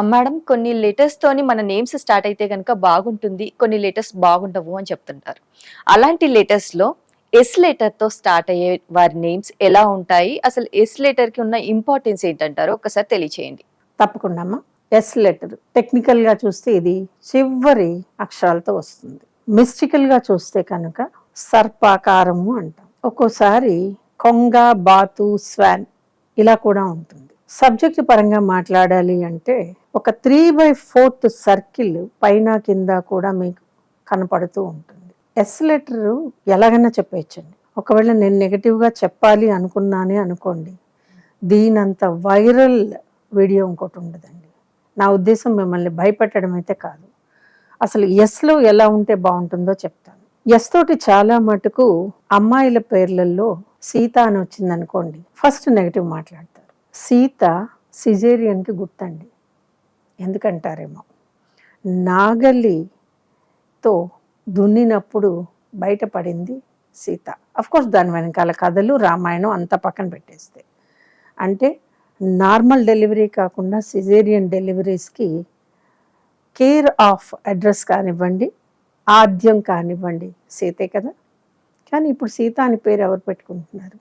Madam కొన్ని letters తోని మన నేమ్స్ స్టార్ట్ అయితే కనుక బాగుంటుంది. కొన్ని లెటర్స్ బాగుండవు అని చెప్తుంటారు. అలాంటి లెటర్స్లో ఎస్ లెటర్తో స్టార్ట్ అయ్యే వారి నేమ్స్ ఎలా ఉంటాయి? అసలు ఎస్ లెటర్కి ఉన్న ఇంపార్టెన్స్ ఏంటంటారు? ఒకసారి తెలియచేయండి. తప్పకుండా అమ్మా. ఎస్ లెటర్ టెక్నికల్గా చూస్తే ఇది చివరి అక్షరాలతో వస్తుంది. మిస్టికల్గా చూస్తే కనుక సర్పాకారము అంటాం. ఒక్కోసారి కొంగ బాతు స్వాన్ ఇలా కూడా ఉంటుంది. సబ్జెక్ట్ పరంగా మాట్లాడాలి అంటే ఒక త్రీ బై ఫోర్త్ సర్కిల్ పైన కింద కూడా మీకు కనపడుతూ ఉంటుంది. ఎస్ లెటర్ ఎలాగైనా చెప్పేయచ్చండి. ఒకవేళ నేను నెగటివ్గా చెప్పాలి అనుకున్నానే అనుకోండి. దీనంత వైరల్ వీడియో ఇంకోటి ఉండదండి. నా ఉద్దేశం మిమ్మల్ని భయపెట్టడం అయితే కాదు. అసలు ఎస్లో ఎలా ఉంటే బాగుంటుందో చెప్తాను. ఎస్ తోటి చాలా మటుకు అమ్మాయిల పేర్లలో సీత అని వచ్చింది అనుకోండి ఫస్ట్ నెగిటివ్ మాట్లాడతారు. సీత సిజేరియన్కి గుర్తండి. ఎందుకంటారేమో. నాగలితో దున్నినప్పుడు బయటపడింది సీత. కోర్స్ దాని వెనకాల కథలు రామాయణం అంతా పక్కన పెట్టేస్తే. అంటే నార్మల్ డెలివరీ కాకుండా సిజేరియన్ డెలివరీస్కి కేర్ ఆఫ్ అడ్రస్ కానివ్వండి ఆద్యం కానివ్వండి సీతే కదా. కానీ ఇప్పుడు సీత అని పేరు ఎవరు పెట్టుకుంటున్నారు?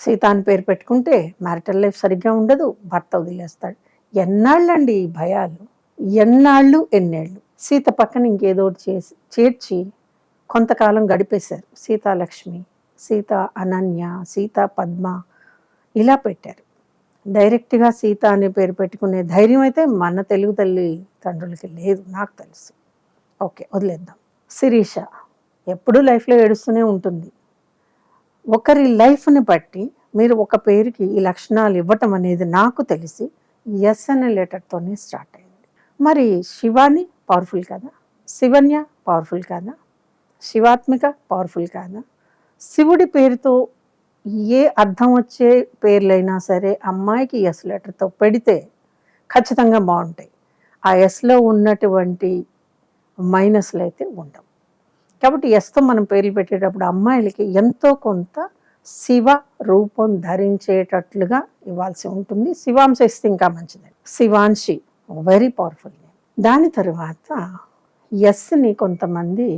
సీత అని పేరు పెట్టుకుంటే మ్యారిటల్ లైఫ్ సరిగ్గా ఉండదు భర్త వదిలేస్తాడు. ఎన్నాళ్ళండి ఈ భయాలు? ఎన్నాళ్ళు ఎన్నేళ్ళు? సీత పక్కన ఇంకేదో చేసి చేర్చి కొంతకాలం గడిపేశారు. సీతాలక్ష్మి సీత అనన్య సీత పద్మ ఇలా పెట్టారు. డైరెక్ట్గా సీత అనే పేరు పెట్టుకునే ధైర్యం అయితే మన తెలుగు తల్లి తండ్రులకి లేదు నాకు తెలుసు. ఓకే వదిలేద్దాం. శిరీష ఎప్పుడూ లైఫ్లో ఏడుస్తూనే ఉంటుంది. ఒకరి లైఫ్ని బట్టి మీరు ఒక పేరుకి ఈ లక్షణాలు ఇవ్వటం అనేది నాకు తెలిసి ఎస్ అనే లెటర్తోనే స్టార్ట్ అయింది. మరి శివాని పవర్ఫుల్ కదా? శివన్య పవర్ఫుల్ కాదా? శివాత్మిక పవర్ఫుల్ కాదా? శివుడి పేరుతో ఏ అర్థం వచ్చే పేర్లైనా సరే అమ్మాయికి ఎస్ లెటర్తో పెడితే ఖచ్చితంగా బాగుంటాయి. ఆ ఎస్లో ఉన్నటువంటి మైనస్లు అయితే ఉండవు. కాబట్టి ఎస్తో మనం పేర్లు పెట్టేటప్పుడు అమ్మాయిలకి ఎంతో కొంత శివ రూపం ధరించేటట్లుగా ఇవ్వాల్సి ఉంటుంది. శివాంశ ఇస్తే ఇంకా మంచిది. శివాంశి వెరీ పవర్ఫుల్ దాని తరువాత ఎస్ని కొంతమంది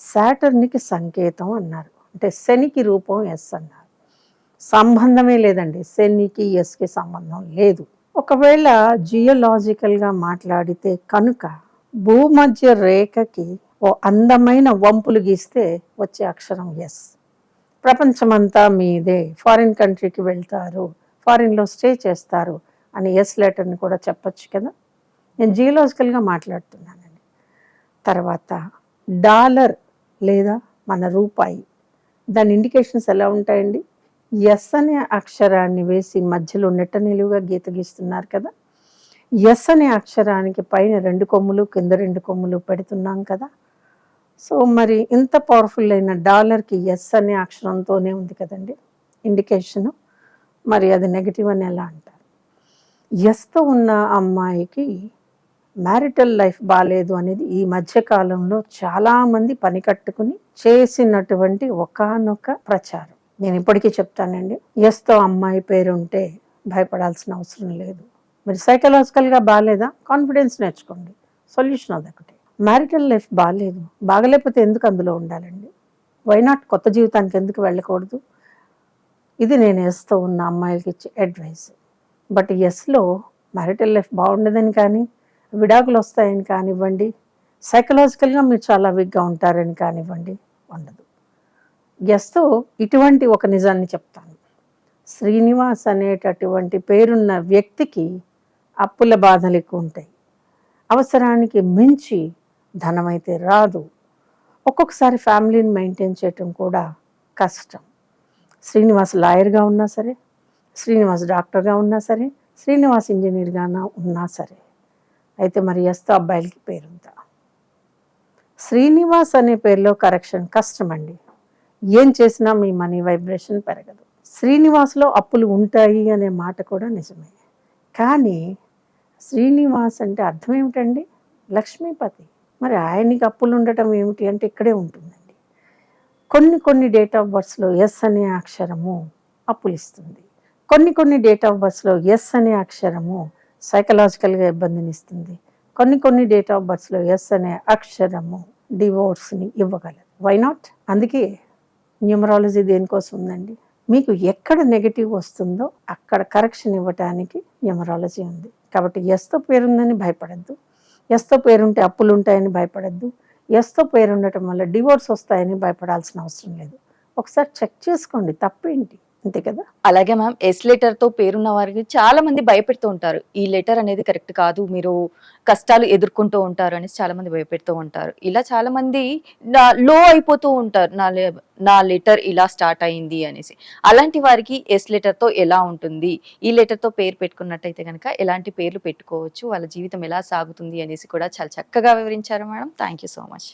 శాటర్నికి సంకేతం అన్నారు. అంటే శనికి రూపం ఎస్ అన్నారు. సంబంధమే లేదండి. శనికి ఎస్కి సంబంధం లేదు. ఒకవేళ జియోలాజికల్గా మాట్లాడితే కనుక భూమధ్య రేఖకి ఓ అందమైన వంపులు గీస్తే వచ్చే అక్షరం ఎస్ ప్రపంచమంతా మీదే ఫారిన్ కంట్రీకి వెళ్తారు ఫారిన్లో స్టే చేస్తారు అని ఎస్ లెటర్ని కూడా చెప్పచ్చు కదా? నేను జియోలాజికల్గా మాట్లాడుతున్నానండి. తర్వాత డాలర్ లేదా మన రూపాయి దాని ఇండికేషన్స్ ఎలా ఉంటాయండి? ఎస్ అనే అక్షరాన్ని వేసి మధ్యలో నెట్ట నిలువుగా గీత గీస్తున్నారు కదా? ఎస్ అనే అక్షరానికి పైన రెండు కొమ్ములు కింద రెండు కొమ్ములు పెడుతున్నాం కదా? సో మరి ఇంత పవర్ఫుల్ అయిన డాలర్కి ఎస్ అనే అక్షరంతోనే ఉంది కదండి ఇండికేషను మరి అది నెగిటివ్ అని ఎలా అంటారు? ఎస్తో ఉన్న అమ్మాయికి మ్యారిటల్ లైఫ్ బాగాలేదు అనేది ఈ మధ్యకాలంలో చాలామంది పని కట్టుకుని చేసినటువంటి ఒకానొక ప్రచారం. నేను ఇప్పటికీ చెప్తానండి ఎస్తో అమ్మాయి పేరు ఉంటే భయపడాల్సిన అవసరం లేదు. మరి సైకలాజికల్గా బాగాలేదా కాన్ఫిడెన్స్ నేర్చుకోండి. సొల్యూషన్ అదొకటి. మ్యారిటల్ లైఫ్ బాగాలేదు బాగలేకపోతే ఎందుకు అందులో ఉండాలండి? వైనాట్ కొత్త జీవితానికి ఎందుకు వెళ్ళకూడదు? ఇది నేను ఎస్తో ఉన్న అమ్మాయిలకి ఇచ్చే అడ్వైస్ బట్ ఎస్లో మ్యారిటల్ లైఫ్ బాగుండదని కానీ విడాకులు వస్తాయని కానివ్వండి సైకలాజికల్గా మీరు చాలా వీక్గా ఉంటారని కానివ్వండి ఉండదు. ఎస్తో ఇటువంటి ఒక నిజాన్ని చెప్తాను. శ్రీనివాస్ అనేటటువంటి పేరున్న వ్యక్తికి అప్పుల బాధలు ఎక్కువ ఉంటాయి. అవసరానికి మించి ధనం అయితే రాదు. ఒక్కొక్కసారి ఫ్యామిలీని మెయింటైన్ చేయటం కూడా కష్టం. శ్రీనివాస్ లాయర్గా ఉన్నా సరే శ్రీనివాస్ డాక్టర్గా ఉన్నా సరే శ్రీనివాస్ ఇంజనీర్గా ఉన్నా సరే అయితే మరి ఎస్తో అబ్బాయిలకి పేరుందా? శ్రీనివాస్ అనే పేరులో కరెక్షన్ కష్టమండి. ఏం చేసినా మీ మనీ వైబ్రేషన్ పెరగదు. శ్రీనివాస్లో అప్పులు ఉంటాయి అనే మాట కూడా నిజమే. కానీ శ్రీనివాస్ అంటే అర్థం ఏమిటండి? లక్ష్మీపతి. మరి ఆయనకి అప్పులు ఉండటం ఏమిటి అంటే ఇక్కడే ఉంటుందండి. కొన్ని కొన్ని డేట్ ఆఫ్ బర్త్స్లో ఎస్ అనే అక్షరము అప్పులు ఇస్తుంది. కొన్ని కొన్ని డేట్ ఆఫ్ బర్త్స్లో ఎస్ అనే అక్షరము సైకలాజికల్గా ఇబ్బందిని ఇస్తుంది. కొన్ని కొన్ని డేట్ ఆఫ్ బర్త్స్లో ఎస్ అనే అక్షరము డివోర్స్ని ఇవ్వగలదు. వై నాట్ అందుకే న్యూమరాలజీ దేనికోసం ఉందండి? మీకు ఎక్కడ నెగటివ్ వస్తుందో అక్కడ కరెక్షన్ ఇవ్వటానికి న్యూమరాలజీ ఉంది. కాబట్టి ఎస్తో పేరుందని భయపడద్దు. ఎస్తో పేరుంటే అప్పులు ఉంటాయని భయపడద్దు. ఎస్తో పేరు ఉండటం వల్ల డివోర్స్ వస్తాయని భయపడాల్సిన అవసరం లేదు. ఒకసారి చెక్ చేసుకోండి తప్పేంటి? అంతే కదా? అలాగే మ్యామ్ ఎస్ లెటర్తో పేరున్న వారికి చాలా మంది భయపెడుతూ ఉంటారు. ఈ లెటర్ అనేది కరెక్ట్ కాదు మీరు కష్టాలు ఎదుర్కొంటూ ఉంటారు అనేసి చాలా మంది భయపెడుతూ ఉంటారు. ఇలా చాలా మంది లో అయిపోతూ ఉంటారు. నా నా లెటర్ ఇలా స్టార్ట్ అయింది అనేసి. అలాంటి వారికి ఎస్ లెటర్తో ఎలా ఉంటుంది? ఈ లెటర్తో పేరు పెట్టుకున్నట్టయితే కనుక ఎలాంటి పేర్లు పెట్టుకోవచ్చు? వాళ్ళ జీవితం ఎలా సాగుతుంది అనేసి కూడా చాలా చక్కగా వివరించారు madam. Thank you so much